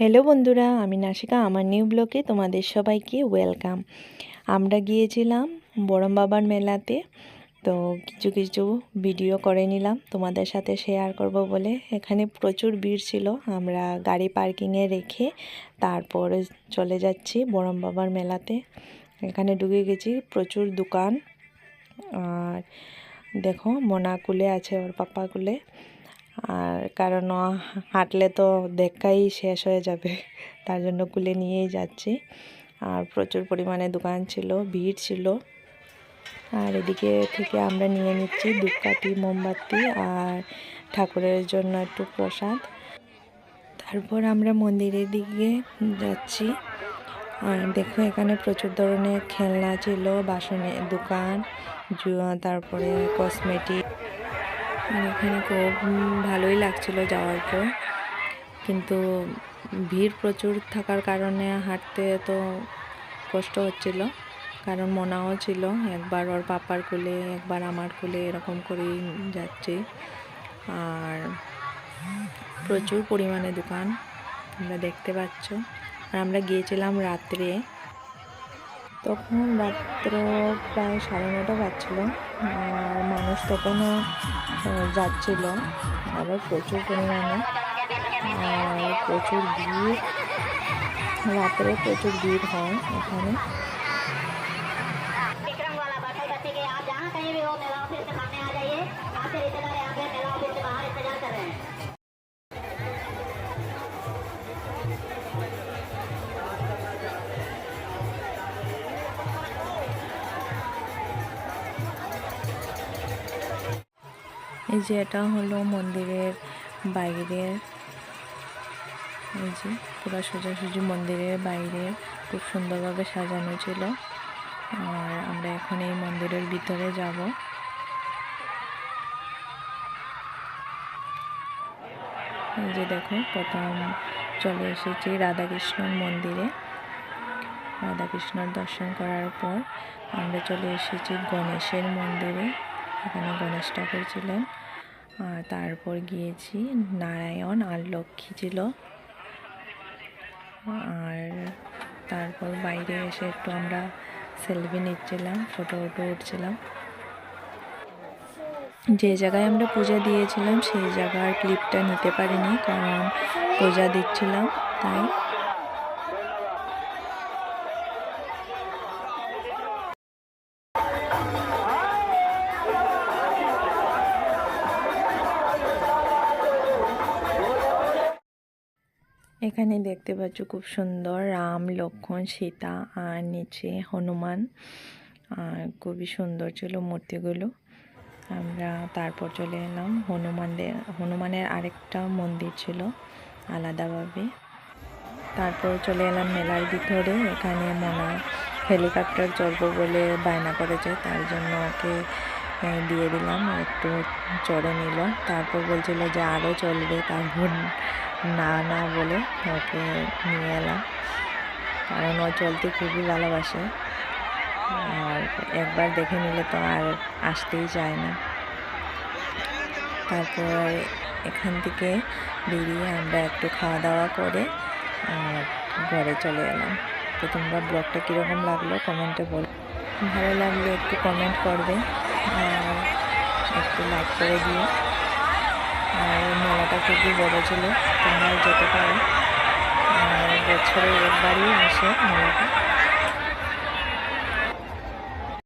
Hello বন্ধুরা, আমি নাসিকা আমার নিউ ব্লকে তোমাদের সবাইকে ওয়েলকাম আমরা গিয়েছিলাম বড়ম বাবার মেলাতে, তো কিছু কিছু ভিডিও করে নিলাম, তোমাদের সাথে শেয়ার করব বলে। এখানে প্রচুর ভিড় ছিল, আমরা গাড়ি পার্কিংয়ে রেখে তারপরে চলে যাচ্ছি বড়ম বাবার মেলাতে। এখানে ঢুকে গেছি, প্রচুর দোকান, আর দেখো মোনা কুলে আছে ওর পাপা কুলে আর কারণ হাঁটলে তো দেখাই শেষ হয়ে যাবে, তার জন্য কুলে নিয়েই যাচ্ছি। আর প্রচুর পরিমাণে দোকান ছিল, ভিড় ছিল। আর এদিকে থেকে আমরা নিয়ে নিচ্ছি ধূপকাঠি মোমবাতি আর ঠাকুরের জন্য একটু প্রসাদ। তারপর আমরা মন্দিরের দিকে যাচ্ছি। আর দেখো এখানে প্রচুর ধরনের খেলনা ছিল বাসনের দোকান তারপরে কসমেটিক আর এখানে খুব ভালোই লাগছিল যাওয়ার পর। কিন্তু ভিড় প্রচুর থাকার কারণে হাঁটতে তো কষ্ট হচ্ছিল। কারণ মনাও ছিল, একবার ওর পাপার কোলে, একবার আমার কোলে এরকম করেই যাচ্ছি। আর প্রচুর পরিমাণে দোকান, তোমরা দেখতে পাচ্ছ। আর আমরা গিয়েছিলাম রাত্রে। তখন রাত্র প্রায় সাড়ে নটা বাজছিল। আর মানুষ তখনও যাচ্ছিল আবার প্রচুর পরিমাণে প্রচুর ভিড়। রাত্রে প্রচুর ভিড় হয় এখানে। এই যে এটা হলো মন্দিরের বাইরের, এই যে পুরো সোজাসুজি মন্দিরের বাইরে খুব সুন্দরভাবে সাজানো ছিল। আর আমরা এখন এই মন্দিরের ভিতরে যাব। এই যে দেখো, প্রথম চলে এসেছি রাধাকৃষ্ণর মন্দিরে। রাধাকৃষ্ণর দর্শন করার পর আমরা চলে এসেছি গণেশের মন্দিরে। এখানে গণেশ ঠাকুর ছিলেন। আর তারপর গিয়েছি নারায়ণ আর লক্ষ্মী ছিল। আর তারপর বাইরে এসে একটু আমরা সেলফি নিচ্ছিলাম ফটো ফটো উঠছিলাম। যে জায়গায় আমরা পূজা দিয়েছিলাম, সেই জায়গার ক্লিপটা নিতে পারিনি, কারণ পূজা দিচ্ছিলাম, তাই এখানে দেখতে পাচ্ছ খুব সুন্দর রাম, লক্ষ্মণ, সীতা আর নিচে হনুমান। আর খুবই সুন্দর ছিল মূর্তিগুলো। আমরা তারপর চলে এলাম হনুমানদের হনুমানের আরেকটা মন্দির ছিল আলাদাভাবে। তারপর চলে এলাম মেলার ভিতরে। এখানে মনা হেলিকপ্টার চলবো বলে বায়না করেছে, তার জন্য ওকে দিয়ে দিলাম। একটু চড়ে নিল। তারপর বলছিল যে আরও চলবে, তারপর না না বলে ওকে নিয়ে এলাম। কারণ ও চলতে খুবই ভালোবাসে। আর একবার দেখে নিলে তো আর আসতেই চায় না। তারপর এখান থেকে বেরিয়ে আমরা একটু খাওয়া দাওয়া করে ঘরে চলে এলাম। তো তোমরা ব্লগটা কীরকম লাগল কমেন্টে বল। ভালো লাগলে একটু কমেন্ট করবে আর একটু লাইক করে দিও। আর মেলাটা খুবই বড় ছিল তোমরা যেতে পারো। বছরে একবারই আসে মেলাটা।